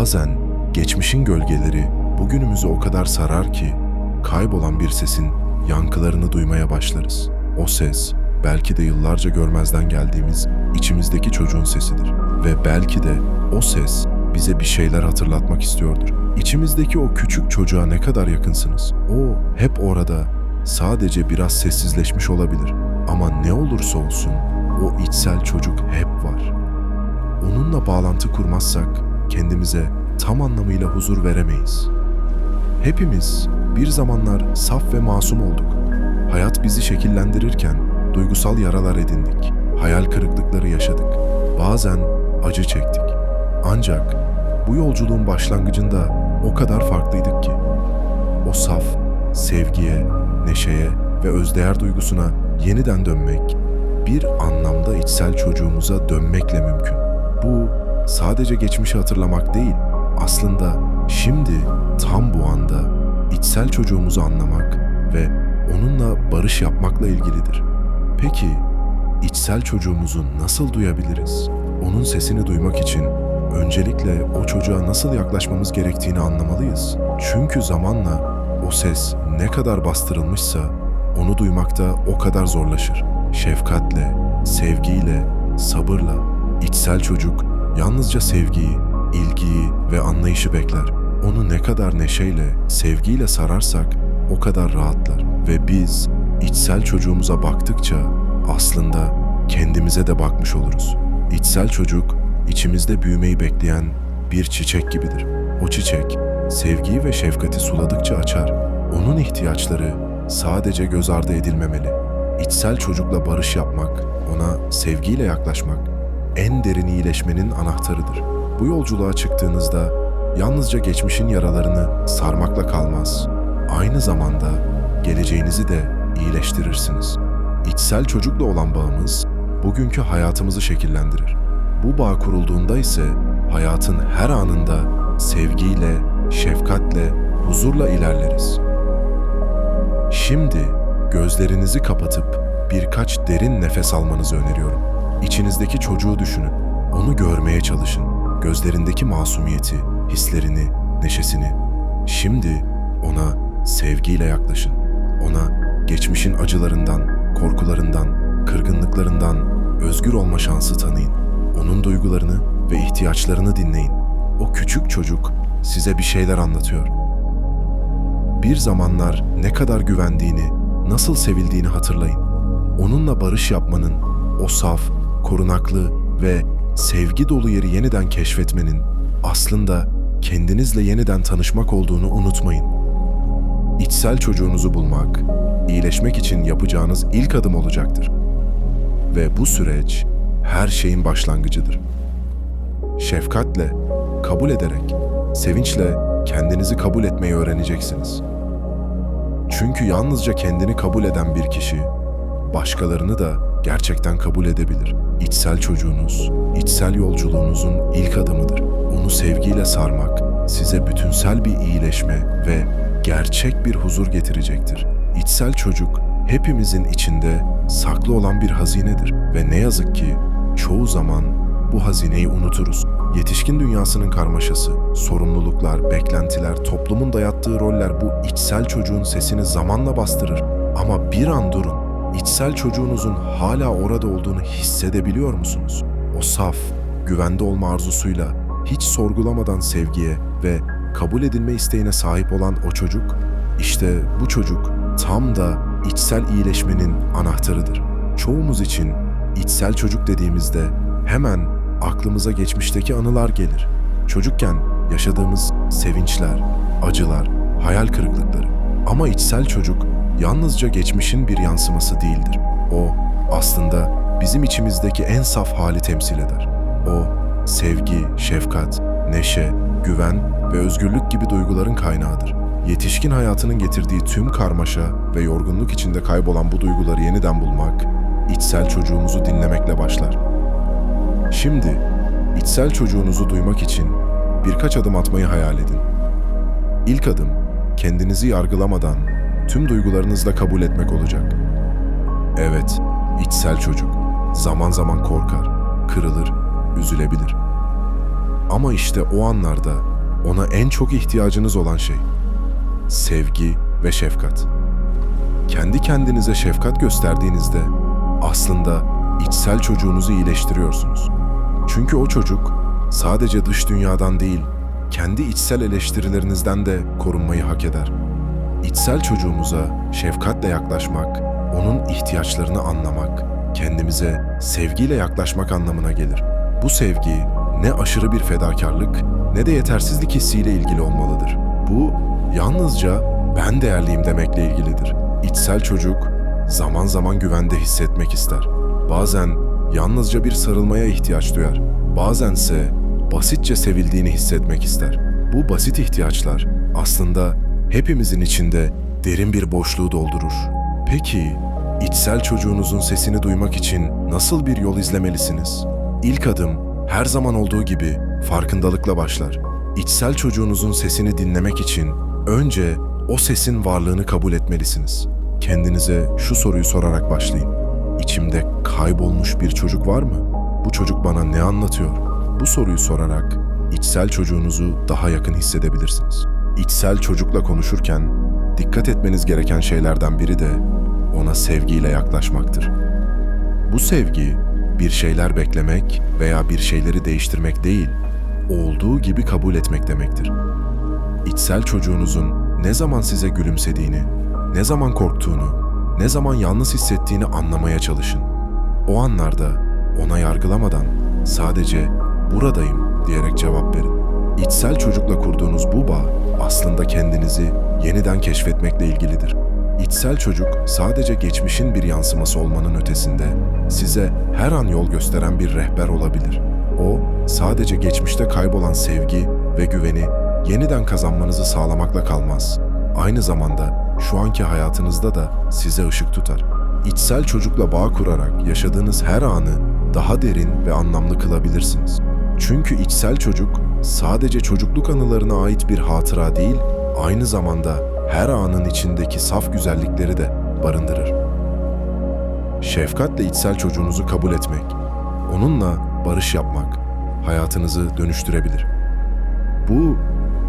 Bazen geçmişin gölgeleri bugünümüzü o kadar sarar ki kaybolan bir sesin yankılarını duymaya başlarız. O ses belki de yıllarca görmezden geldiğimiz içimizdeki çocuğun sesidir ve belki de o ses bize bir şeyler hatırlatmak istiyordur. İçimizdeki o küçük çocuğa ne kadar yakınsınız? O hep orada, sadece biraz sessizleşmiş olabilir. Ama ne olursa olsun o içsel çocuk hep var. Onunla bağlantı kurmazsak kendimize tam anlamıyla huzur veremeyiz. Hepimiz bir zamanlar saf ve masum olduk. Hayat bizi şekillendirirken duygusal yaralar edindik. Hayal kırıklıkları yaşadık. Bazen acı çektik. Ancak bu yolculuğun başlangıcında o kadar farklıydık ki. O saf, sevgiye, neşeye ve özdeğer duygusuna yeniden dönmek, bir anlamda içsel çocuğumuza dönmekle mümkün. Bu sadece geçmişi hatırlamak değil, aslında şimdi tam bu anda içsel çocuğumuzu anlamak ve onunla barış yapmakla ilgilidir. Peki içsel çocuğumuzu nasıl duyabiliriz? Onun sesini duymak için öncelikle o çocuğa nasıl yaklaşmamız gerektiğini anlamalıyız. Çünkü zamanla o ses ne kadar bastırılmışsa onu duymakta o kadar zorlaşır. Şefkatle, sevgiyle, sabırla içsel çocuk yalnızca sevgiyi, ilgiyi ve anlayışı bekler. Onu ne kadar neşeyle, sevgiyle sararsak o kadar rahatlar ve biz içsel çocuğumuza baktıkça aslında kendimize de bakmış oluruz. İçsel çocuk içimizde büyümeyi bekleyen bir çiçek gibidir. O çiçek sevgiyi ve şefkati suladıkça açar. Onun ihtiyaçları sadece göz ardı edilmemeli. İçsel çocukla barış yapmak, ona sevgiyle yaklaşmak en derin iyileşmenin anahtarıdır. Bu yolculuğa çıktığınızda yalnızca geçmişin yaralarını sarmakla kalmaz. Aynı zamanda geleceğinizi de iyileştirirsiniz. İçsel çocukla olan bağımız bugünkü hayatımızı şekillendirir. Bu bağ kurulduğunda ise hayatın her anında sevgiyle, şefkatle, huzurla ilerleriz. Şimdi gözlerinizi kapatıp birkaç derin nefes almanızı öneriyorum. İçinizdeki çocuğu düşünün. Onu görmeye çalışın. Gözlerindeki masumiyeti, hislerini, neşesini. Şimdi ona sevgiyle yaklaşın. Ona geçmişin acılarından, korkularından, kırgınlıklarından özgür olma şansı tanıyın. Onun duygularını ve ihtiyaçlarını dinleyin. O küçük çocuk size bir şeyler anlatıyor. Bir zamanlar ne kadar güvendiğini, nasıl sevildiğini hatırlayın. Onunla barış yapmanın, o saf, korunaklı ve sevgi dolu yeri yeniden keşfetmenin aslında kendinizle yeniden tanışmak olduğunu unutmayın. İçsel çocuğunuzu bulmak, iyileşmek için yapacağınız ilk adım olacaktır. Ve bu süreç her şeyin başlangıcıdır. Şefkatle, kabul ederek, sevinçle kendinizi kabul etmeyi öğreneceksiniz. Çünkü yalnızca kendini kabul eden bir kişi başkalarını da gerçekten kabul edebilir. İçsel çocuğunuz, içsel yolculuğunuzun ilk adımıdır. Onu sevgiyle sarmak size bütünsel bir iyileşme ve gerçek bir huzur getirecektir. İçsel çocuk hepimizin içinde saklı olan bir hazinedir ve ne yazık ki çoğu zaman bu hazineyi unuturuz. Yetişkin dünyasının karmaşası, sorumluluklar, beklentiler, toplumun dayattığı roller bu içsel çocuğun sesini zamanla bastırır. Ama bir an durun. İçsel çocuğunuzun hala orada olduğunu hissedebiliyor musunuz? O saf, güvende olma arzusuyla hiç sorgulamadan sevgiye ve kabul edilme isteğine sahip olan o çocuk, işte bu çocuk tam da içsel iyileşmenin anahtarıdır. Çoğumuz için içsel çocuk dediğimizde hemen aklımıza geçmişteki anılar gelir. Çocukken yaşadığımız sevinçler, acılar, hayal kırıklıkları. Ama içsel çocuk yalnızca geçmişin bir yansıması değildir. O aslında bizim içimizdeki en saf hali temsil eder. O sevgi, şefkat, neşe, güven ve özgürlük gibi duyguların kaynağıdır. Yetişkin hayatının getirdiği tüm karmaşa ve yorgunluk içinde kaybolan bu duyguları yeniden bulmak, içsel çocuğumuzu dinlemekle başlar. Şimdi içsel çocuğunuzu duymak için birkaç adım atmayı hayal edin. İlk adım kendinizi yargılamadan tüm duygularınızla kabul etmek olacak. Evet, içsel çocuk zaman zaman korkar, kırılır, üzülebilir. Ama işte o anlarda ona en çok ihtiyacınız olan şey sevgi ve şefkat. Kendi kendinize şefkat gösterdiğinizde aslında içsel çocuğunuzu iyileştiriyorsunuz. Çünkü o çocuk sadece dış dünyadan değil, kendi içsel eleştirilerinizden de korunmayı hak eder. İçsel çocuğumuza şefkatle yaklaşmak, onun ihtiyaçlarını anlamak, kendimize sevgiyle yaklaşmak anlamına gelir. Bu sevgi ne aşırı bir fedakarlık ne de yetersizlik hissiyle ilgili olmalıdır. Bu yalnızca ben değerliyim demekle ilgilidir. İçsel çocuk zaman zaman güvende hissetmek ister. Bazen yalnızca bir sarılmaya ihtiyaç duyar. Bazense basitçe sevildiğini hissetmek ister. Bu basit ihtiyaçlar aslında hepimizin içinde derin bir boşluğu doldurur. Peki içsel çocuğunuzun sesini duymak için nasıl bir yol izlemelisiniz? İlk adım her zaman olduğu gibi farkındalıkla başlar. İçsel çocuğunuzun sesini dinlemek için önce o sesin varlığını kabul etmelisiniz. Kendinize şu soruyu sorarak başlayın. İçimde kaybolmuş bir çocuk var mı? Bu çocuk bana ne anlatıyor? Bu soruyu sorarak içsel çocuğunuzu daha yakın hissedebilirsiniz. İçsel çocukla konuşurken dikkat etmeniz gereken şeylerden biri de ona sevgiyle yaklaşmaktır. Bu sevgi bir şeyler beklemek veya bir şeyleri değiştirmek değil, olduğu gibi kabul etmek demektir. İçsel çocuğunuzun ne zaman size gülümsediğini, ne zaman korktuğunu, ne zaman yalnız hissettiğini anlamaya çalışın. O anlarda ona yargılamadan sadece buradayım diyerek cevap verin. İçsel çocukla kurduğunuz bu bağ aslında kendinizi yeniden keşfetmekle ilgilidir. İçsel çocuk sadece geçmişin bir yansıması olmanın ötesinde size her an yol gösteren bir rehber olabilir. O sadece geçmişte kaybolan sevgi ve güveni yeniden kazanmanızı sağlamakla kalmaz. Aynı zamanda şu anki hayatınızda da size ışık tutar. İçsel çocukla bağ kurarak yaşadığınız her anı daha derin ve anlamlı kılabilirsiniz. Çünkü içsel çocuk sadece çocukluk anılarına ait bir hatıra değil, aynı zamanda her anın içindeki saf güzellikleri de barındırır. Şefkatle içsel çocuğunuzu kabul etmek, onunla barış yapmak hayatınızı dönüştürebilir. Bu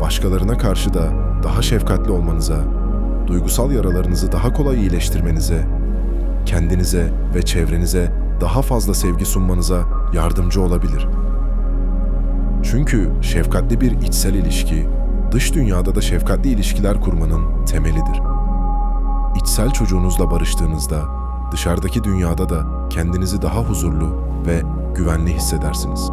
başkalarına karşı da daha şefkatli olmanıza, duygusal yaralarınızı daha kolay iyileştirmenize, kendinize ve çevrenize daha fazla sevgi sunmanıza yardımcı olabilir. Çünkü şefkatli bir içsel ilişki, dış dünyada da şefkatli ilişkiler kurmanın temelidir. İçsel çocuğunuzla barıştığınızda, dışarıdaki dünyada da kendinizi daha huzurlu ve güvenli hissedersiniz.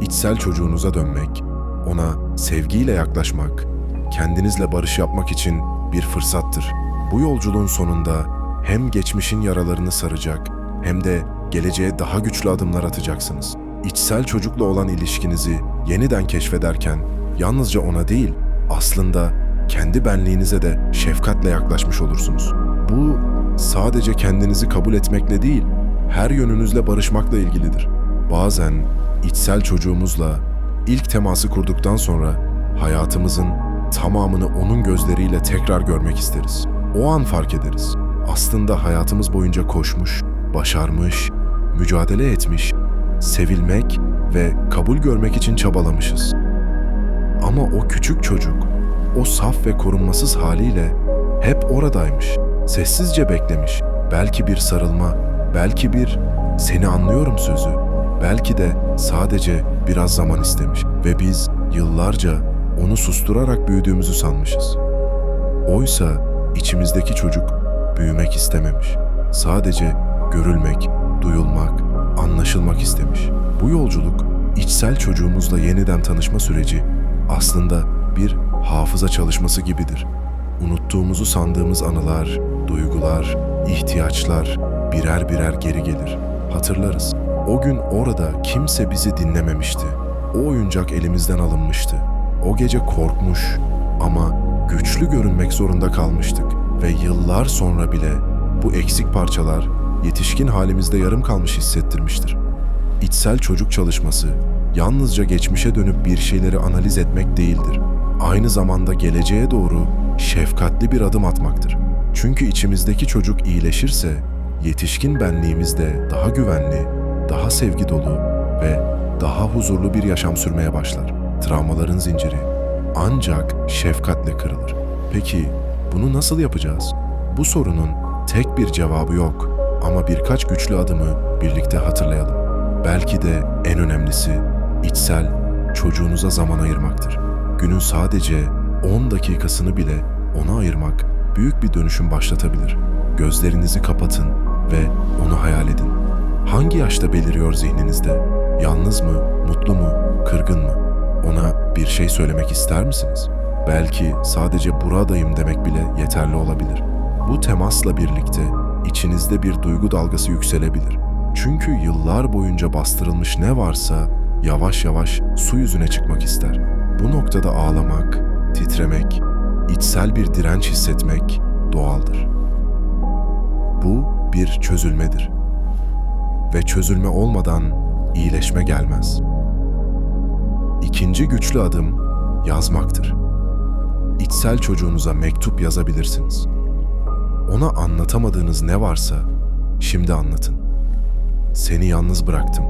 İçsel çocuğunuza dönmek, ona sevgiyle yaklaşmak, kendinizle barış yapmak için bir fırsattır. Bu yolculuğun sonunda hem geçmişin yaralarını saracak hem de geleceğe daha güçlü adımlar atacaksınız. İçsel çocukla olan ilişkinizi yeniden keşfederken yalnızca ona değil, aslında kendi benliğinize de şefkatle yaklaşmış olursunuz. Bu sadece kendinizi kabul etmekle değil, her yönünüzle barışmakla ilgilidir. Bazen içsel çocuğumuzla ilk teması kurduktan sonra hayatımızın tamamını onun gözleriyle tekrar görmek isteriz. O an fark ederiz. Aslında hayatımız boyunca koşmuş, başarmış, mücadele etmiş, sevilmek ve kabul görmek için çabalamışız. Ama o küçük çocuk, o saf ve korunmasız haliyle hep oradaymış. Sessizce beklemiş. Belki bir sarılma, belki bir seni anlıyorum sözü, belki de sadece biraz zaman istemiş ve biz yıllarca onu susturarak büyüdüğümüzü sanmışız. Oysa içimizdeki çocuk büyümek istememiş. Sadece görülmek, duyulmak, anlaşılmak istemiş. Bu yolculuk içsel çocuğumuzla yeniden tanışma süreci aslında bir hafıza çalışması gibidir. Unuttuğumuzu sandığımız anılar, duygular, ihtiyaçlar birer birer geri gelir. Hatırlarız. O gün orada kimse bizi dinlememişti. O oyuncak elimizden alınmıştı. O gece korkmuş ama güçlü görünmek zorunda kalmıştık ve yıllar sonra bile bu eksik parçalar yetişkin halimizde yarım kalmış hissettirmiştir. İçsel çocuk çalışması yalnızca geçmişe dönüp bir şeyleri analiz etmek değildir. Aynı zamanda geleceğe doğru şefkatli bir adım atmaktır. Çünkü içimizdeki çocuk iyileşirse yetişkin benliğimiz de daha güvenli, daha sevgi dolu ve daha huzurlu bir yaşam sürmeye başlar. Travmaların zinciri ancak şefkatle kırılır. Peki bunu nasıl yapacağız? Bu sorunun tek bir cevabı yok ama birkaç güçlü adımı birlikte hatırlayalım. Belki de en önemlisi içsel çocuğunuza zaman ayırmaktır. Günün sadece 10 dakikasını bile ona ayırmak büyük bir dönüşüm başlatabilir. Gözlerinizi kapatın ve onu hayal edin. Hangi yaşta beliriyor zihninizde? Yalnız mı, mutlu mu, kırgın mı? Ona bir şey söylemek ister misiniz? Belki sadece buradayım demek bile yeterli olabilir. Bu temasla birlikte içinizde bir duygu dalgası yükselebilir. Çünkü yıllar boyunca bastırılmış ne varsa yavaş yavaş su yüzüne çıkmak ister. Bu noktada ağlamak, titremek, içsel bir direnç hissetmek doğaldır. Bu bir çözülmedir. Ve çözülme olmadan iyileşme gelmez. İkinci güçlü adım yazmaktır. İçsel çocuğunuza mektup yazabilirsiniz. Ona anlatamadığınız ne varsa şimdi anlatın. Seni yalnız bıraktım.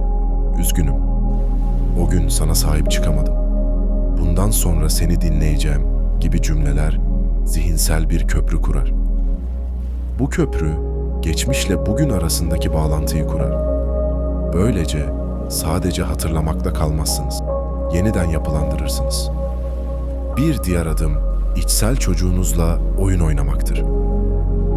Üzgünüm. O gün sana sahip çıkamadım. Bundan sonra seni dinleyeceğim gibi cümleler zihinsel bir köprü kurar. Bu köprü geçmişle bugün arasındaki bağlantıyı kurar. Böylece sadece hatırlamakla kalmazsınız. Yeniden yapılandırırsınız. Bir diğer adım içsel çocuğunuzla oyun oynamaktır.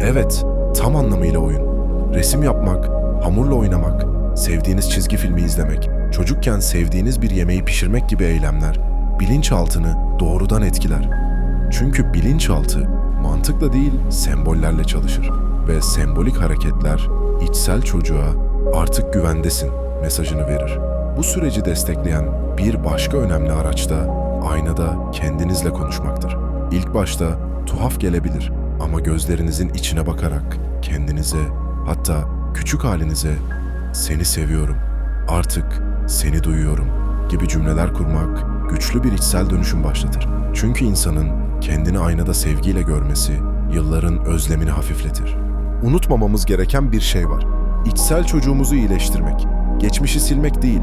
Evet, tam anlamıyla oyun. Resim yapmak, hamurla oynamak, sevdiğiniz çizgi filmi izlemek, çocukken sevdiğiniz bir yemeği pişirmek gibi eylemler bilinçaltını doğrudan etkiler. Çünkü bilinçaltı mantıkla değil sembollerle çalışır ve sembolik hareketler içsel çocuğa artık güvendesin mesajını verir. Bu süreci destekleyen bir başka önemli araç da aynada kendinizle konuşmaktır. İlk başta tuhaf gelebilir ama gözlerinizin içine bakarak kendinize hatta küçük halinize seni seviyorum, artık seni duyuyorum gibi cümleler kurmak güçlü bir içsel dönüşüm başlatır. Çünkü insanın kendini aynada sevgiyle görmesi yılların özlemini hafifletir. Unutmamamız gereken bir şey var. İçsel çocuğumuzu iyileştirmek, geçmişi silmek değil,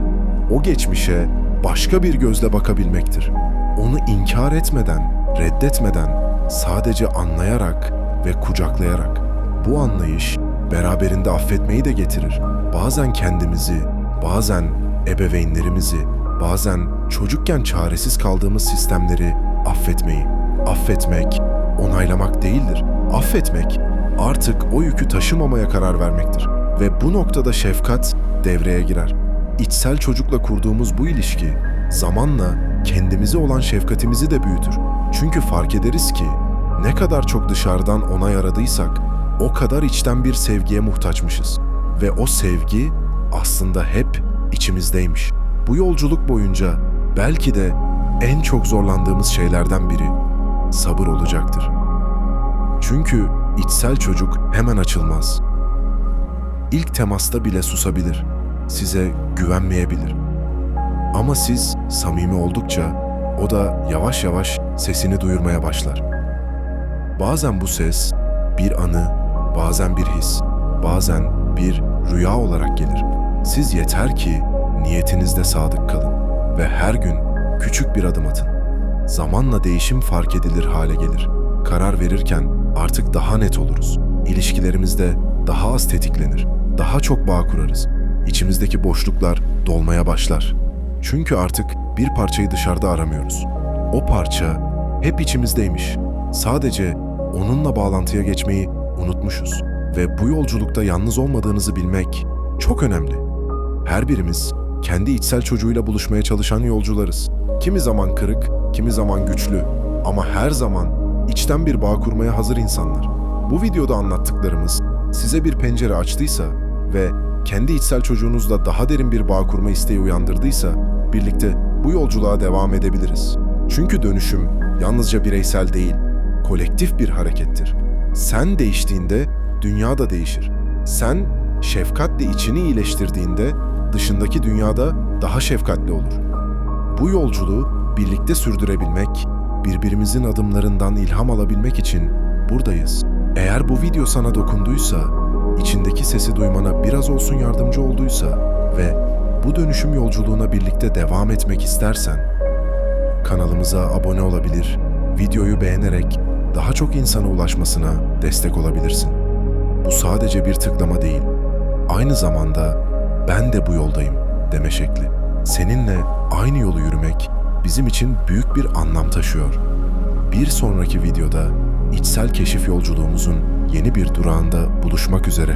o geçmişe başka bir gözle bakabilmektir. Onu inkar etmeden, reddetmeden, sadece anlayarak ve kucaklayarak. Bu anlayış beraberinde affetmeyi de getirir. Bazen kendimizi, bazen ebeveynlerimizi, bazen çocukken çaresiz kaldığımız sistemleri affetmeyi. Affetmek, onaylamak değildir. Affetmek, artık o yükü taşımamaya karar vermektir. Ve bu noktada şefkat devreye girer. İçsel çocukla kurduğumuz bu ilişki zamanla kendimize olan şefkatimizi de büyütür. Çünkü fark ederiz ki ne kadar çok dışarıdan onay aradıysak o kadar içten bir sevgiye muhtaçmışız. Ve o sevgi aslında hep içimizdeymiş. Bu yolculuk boyunca belki de en çok zorlandığımız şeylerden biri sabır olacaktır. Çünkü içsel çocuk hemen açılmaz. İlk temasta bile susabilir. Size güvenmeyebilir. Ama siz samimi oldukça o da yavaş yavaş sesini duyurmaya başlar. Bazen bu ses bir anı, bazen bir his, bazen bir rüya olarak gelir. Siz yeter ki niyetinizde sadık kalın ve her gün küçük bir adım atın. Zamanla değişim fark edilir hale gelir. Karar verirken artık daha net oluruz. İlişkilerimizde daha az tetiklenir. Daha çok bağ kurarız. İçimizdeki boşluklar dolmaya başlar. Çünkü artık bir parçayı dışarıda aramıyoruz. O parça hep içimizdeymiş. Sadece onunla bağlantıya geçmeyi unutmuşuz. Ve bu yolculukta yalnız olmadığınızı bilmek çok önemli. Her birimiz kendi içsel çocuğuyla buluşmaya çalışan yolcularız. Kimi zaman kırık, kimi zaman güçlü ama her zaman içten bir bağ kurmaya hazır insanlar. Bu videoda anlattıklarımız size bir pencere açtıysa ve kendi içsel çocuğunuzla daha derin bir bağ kurma isteği uyandırdıysa birlikte bu yolculuğa devam edebiliriz. Çünkü dönüşüm yalnızca bireysel değil, kolektif bir harekettir. Sen değiştiğinde dünya da değişir. Sen şefkatle içini iyileştirdiğinde dışındaki dünyada daha şefkatli olur. Bu yolculuğu birlikte sürdürebilmek, birbirimizin adımlarından ilham alabilmek için buradayız. Eğer bu video sana dokunduysa, içindeki sesi duymana biraz olsun yardımcı olduysa ve Bu dönüşüm yolculuğuna birlikte devam etmek istersen kanalımıza abone olabilir, videoyu beğenerek daha çok insana ulaşmasına destek olabilirsin. Bu sadece bir tıklama değil, aynı zamanda ben de bu yoldayım deme şekli. Seninle aynı yolu yürümek bizim için büyük bir anlam taşıyor. Bir sonraki videoda içsel keşif yolculuğumuzun yeni bir durağında buluşmak üzere.